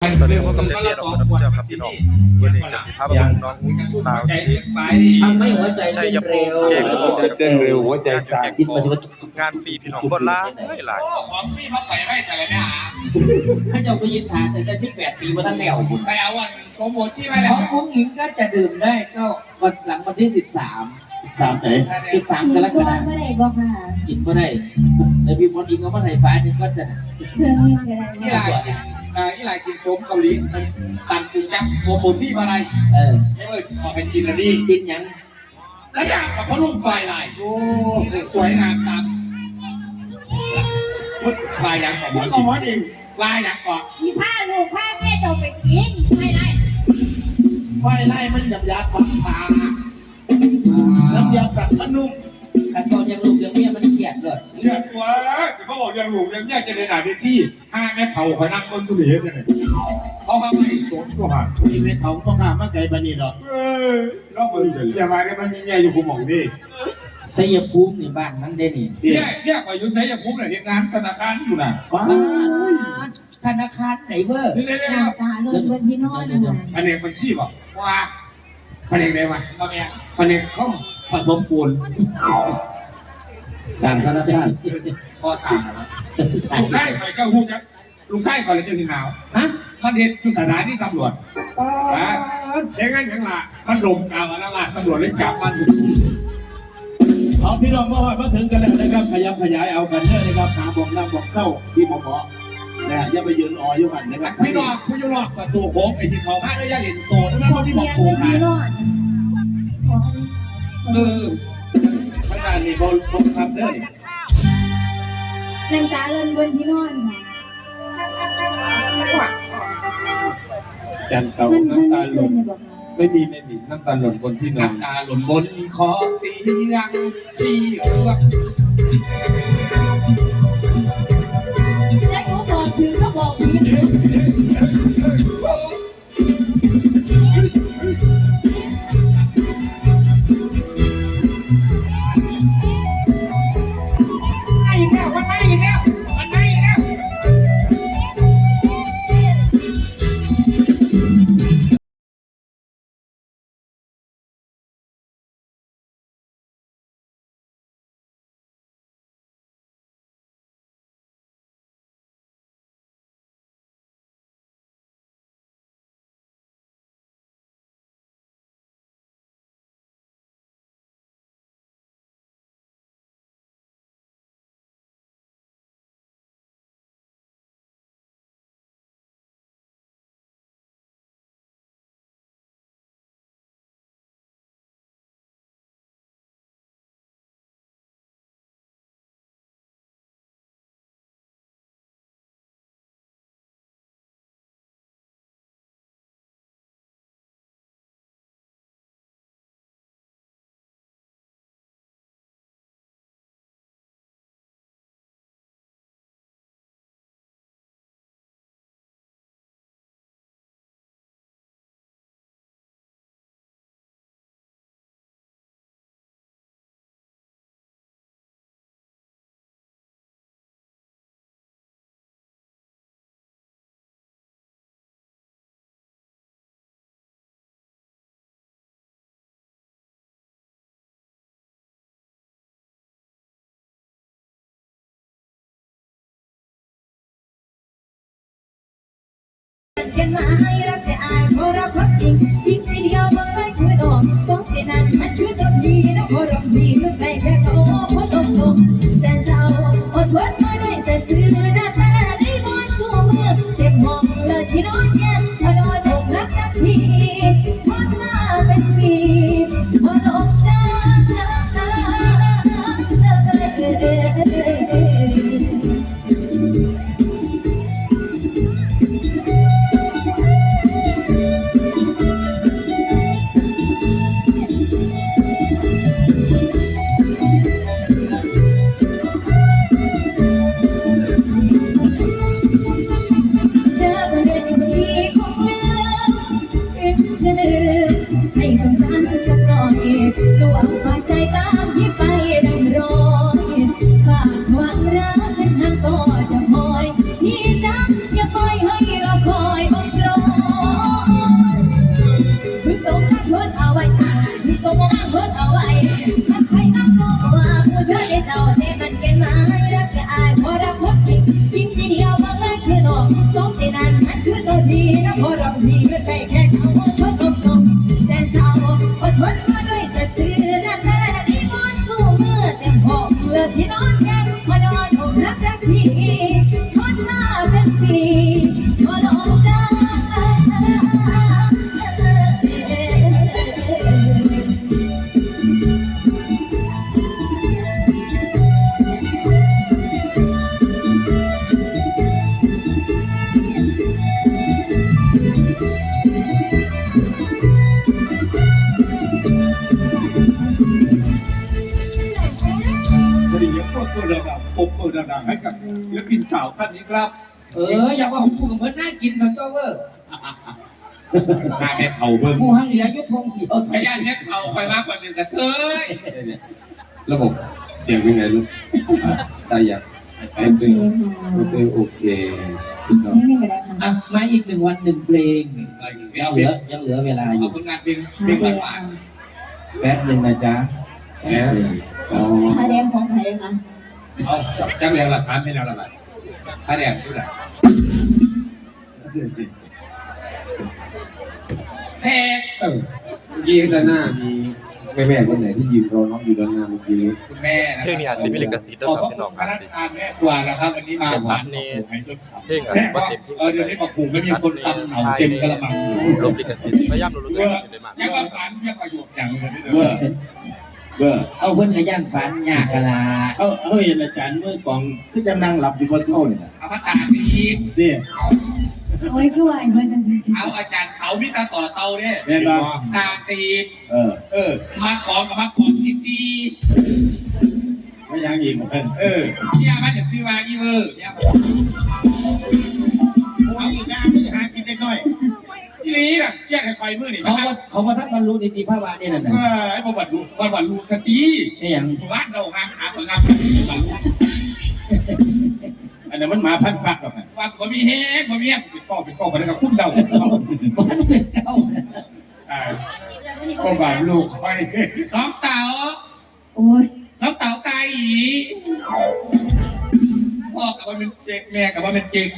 สวัสดีครับผมเจเจเราเป็นผู้เชี่ยวครับพี่น้องวันนี้จะสิพาไปเบิ่งน้องสาวที่ทำให้หัวใจชัเต้ยนภูเร็มิวเก่งกว่าเต้นเร็วหัวใจสั่นคิดมาสิว่างานฟรีพี่น้องคนละหลายหลายโอ้ของฟรีมาไปให้แต่ละเนี่ยหาข้าเจ้าไปยืนหาแต่จะสิบแปดปีมาตั้งแล้วคุณไปเอาวันสมบูรณ์ที่ไปขแล้วองคุ้งอิงก็จะดื่มได้ก็วันหลังวันที่สิบสามสิบสามไหนสิบสามกรกฎาคมเมื่อไหร่บอกค่ะกินก็ได้แล้วพี่มดอิงก็มาไทยฟ้านี่ก็จะเพื่อนวิ่งกันที่ได้ ไรกินอ่าที่ไรกินสมเกาหลีมันตันปูจับสมบูรณ์ที่มาอะไรเออไม่เออออกเป็นกินอันนี้กินยังแล้วอย่างกับพระลูกไฟลายโอ้สวยงามตามพุทธลายอย่างของมันของมันเองลายอย่างก่อนมีผ้าลูกผ้าแม่ต้องไปกินไม่ได้ไฟไล่มันหยาบหยาบฝังตาน้ำยาปรับพนุ่มขั้นตอนยังลูกยังเมียมันเกลียดเลยเชื่อสวย เขาบอกยังหลูกยังแยกจะในหนาที่ห้าแม่เผาคอยนั่งบนตู้เหลือเนี่ยเขาห้ามไม่สนตัวหันมีเวทของพ่อข้ามาไกลปานีดอกเอ้ยเราไปเฉยอย่ามาเนี่ยมันแย่อยู่คุณหมองนี่สยภูมินี่บ้านมันได้นี่เนี่ยเนี่ยคอยอยู่ไสยภูมิเนี่ยงานธนาคารอยู่น่ะว้าบ้านธนาคารไหนเบอร์นี่นี่หน้าตาเลื่อนบนที่นอนนะคะอันนี้มันชีพอะว่าอันนี้ได้ไหมตอนนี้อันนี้ข้องผสมปูน สั่งธนาคารพอสั่งลูกไส้คอยก็หูจักลูกไส้คอยเลยจะถึงหนาวฮะมันเห็นคือสถานีตำรวจนะเช่นงั้นยังละมันลมกาวอันนั้นละตำรวจเลยจับมันเอาพี่น้องมาหอดมาถึงกันแล้วนะครับขยับขยายเอากันเนอะนะครับหาบอกนั่งบอกเศร้าที่หมอหมอนะอย่าไปยืนอ่ออยู่หันนะครับพี่นอกพี่นอกประตูโค้งไอ้ที่เขาพาได้ยันเห็นโตนั่นมันพวกที่เรีบอกยนโค้บงนขาที่ยนอนเออ ขนาดนี้บอลบอลทำเด้อน้ำตาเลื่นบนที่นอนจันเตาน้ำตาหล่นไม่มีไม่มีน้ำตาหล่นบนที่นอนน้ำตาหล่นบนคอเตียงที่เอือกแล้วก็บอกคือก็บอกผีไเขียนมาให้รักแต่อายเพราะรักความจริงยิ่งทีเดียวมันไม่ช่วยดอต้องเสียนั้นมันช่วยจบดีนะเพราะรักดีเมื่อไปแค่เขาเพราะตรงตรงแต่เราอดทนไม่ สาวท่านนี้ครับเอออยากว่าผมพูดกับเพื่อนน่ากินกับเจ้าเวอร์หน้าแม่เฒ่าเบิ่งหมูหังเหลือยุทงเดียวพยานแม่เฒ่าคอยมากกว่าเป็นกระเทยระบบเสียงเป็นไงลูกอะได้ยังโอเคโอเคโอเคครับนี่ก็ได้ค่ะอะมาอีกหนึ่งวันหนึ่งเพลงเดี๋ยยัวงเหลือยังเหลือเวลาอเอายู่ผลงานเพลงเพลงหวานแป๊บหนึ่งนะจ๊ะแหมอ๋อผ้าแดงของใครคะๆเอาจักแล้วหลักฐานไม่แล้วละบา ดถ้าแดงดูแลแทงเออเมื่อกี้ด้านหน้ามีแม่แม่ๆคนไหนที่ยืนรอน้องอยู่ด้านหน้าเมื่อกี้นี้คุณแม่นะเพลงนี้อาจสิมีลิขสิทธิ์ด้วยขอบครับพระพี่น้องคุณคณะทานแม่ครัวนะครับวันนี้มาผ่านนี่ให้จนขับเพลงอะแซ่บบ่ว่าเต็มที่เออเดี๋ยวนี้มาปลูกไม่มีคนตำเหนาเต็มกระมังลบลิขสิทธิ์พยายามลดลิขเมื่อสิทธิ์ได้มาก ยังว่าฝันเรียกประโยชน์อย่างนี้เบอร์ เบอร์เอาเพื่อนกับย่านฝันยากกะลาเอาเอาเห็นอาจารย์เมื่อกองคือจะนั่งหลับอยู่บนโซ่เนี่ยนะเอาภาษาดีนี่โอ้ยคือว่าไอ้เพื่อนจังสิเอาอาจารย์เตาพิตาต่อเตาเนี่ยแม่นบ่ตาตีเออ เออมาของกับมาของที่ดีไม่ยังอีกเหมือนกันเออเนี่ยมันจะซื้อมาอีเวอร์เนี่ย ลีน่ะเครียดให้ไฟมือนี่เขาว่าเขาว่าท่านบรรลุนิติภาวะนี่นั่นเอน่ะอไอ้บวชรู้บวชรู้สตินี่ยังวัดเรางานขาเปิดงานขาบวชรู้อันนั้นมันหมาพันปักหรอกนะว่าบ่มีเฮกบ่มีเฮกเป็นก้อเป็นก้อไปแล้วก็คุ้นเดามันเป็นเจ้าอ่าก็บาดลูกคอยน้องเต๋าโอ้ยน้องเต๋าตายอีพ่อกับว่าเป็นเจ๊กแม่กับว่าเป็นเจ๊ก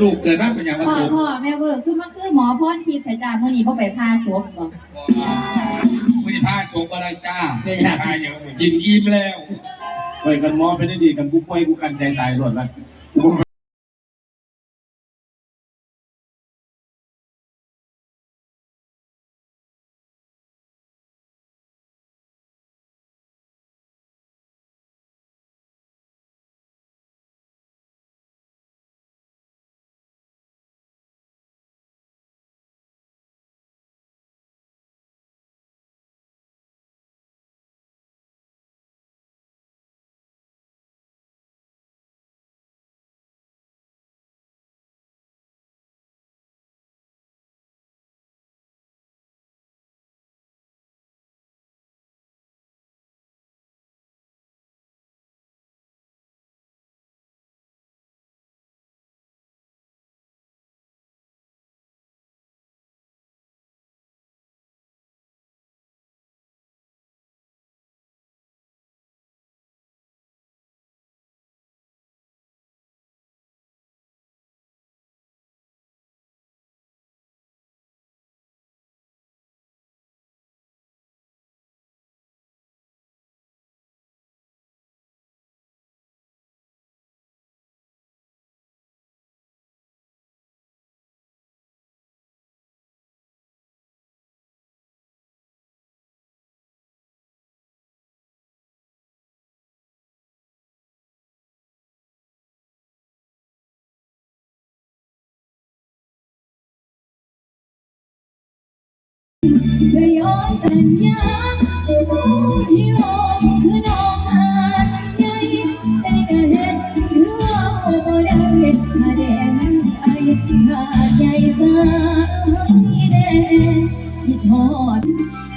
ลูกเกิดมาเป็นอย่างพ่ว่าอตัวพ่อแม่เวอร์คือมันคือหมอพรทิพย์แต่จ้ามื้อนี้บ่ไปพาศพบ่ไม่ได้พาสมอะไรจ้าไม่อยากพาอย่างกินอิ่มแล้วไว้กันหมอเป็นได้ดีกันกูป่วยกูกันใจตายรวดละ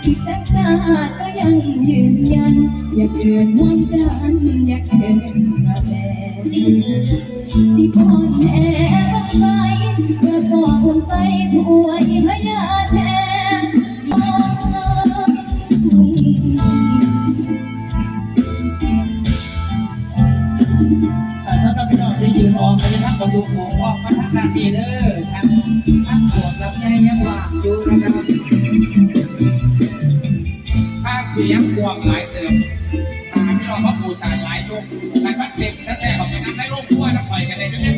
คิดจักสาดก็ยังยืนยัน อยากเกินวันกันอยากเกินกระแลสิพอนแห่บังไปเพื่อก่อบุญไปถวยพญาแท ถูกของออกมาทางด้านนี้เด้อทางทางสวนลำไยยังว่างอยู่นะครับถ้าเสียงกวางหลายเติมตาที่เราพ่อปู่สาหลายยุคแต่พัดเต็มชัดแจ้งออกไปนั้นได้ลูกด้วยแล้วปล่อยกันเลยจะได้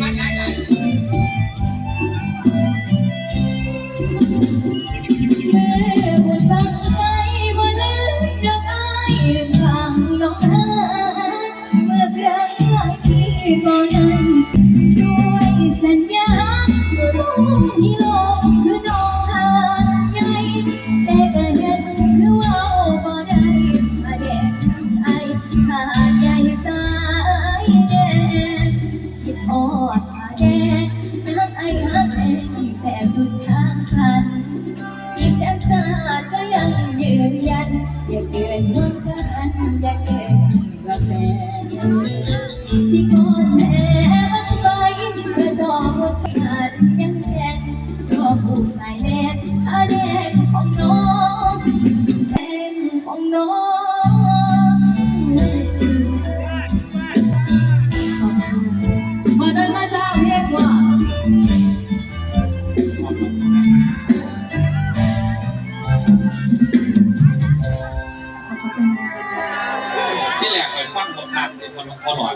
เป็นคน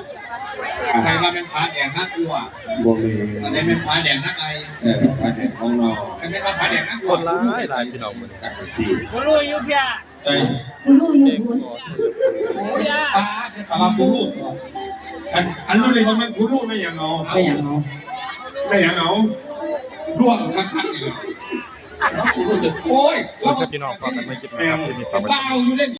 พอหลอดใครมาเป็นพระแดงน่ากลัวบวกเลยอันนี้เป็นพระแดงนักไอเออพาแข่งของเราอันนี้เป็นพระแดงนักกคลัวนร้ายหลายพี่น้องมื้อนี้จากที่รู้อยู่เพียใจรู้อยู่คุณพระเป็นสารภูรูอันอันนู้นเลยมันภูรูไม่อย่างเอาไม่อย่างเนาะไม่อย่างเอาร่วงคักๆเลยโอ้ยขอบคุณครับพี่น้องพอกันไม่คิดนะครับที่นี่ฝากไว้เบาอยู่เล่น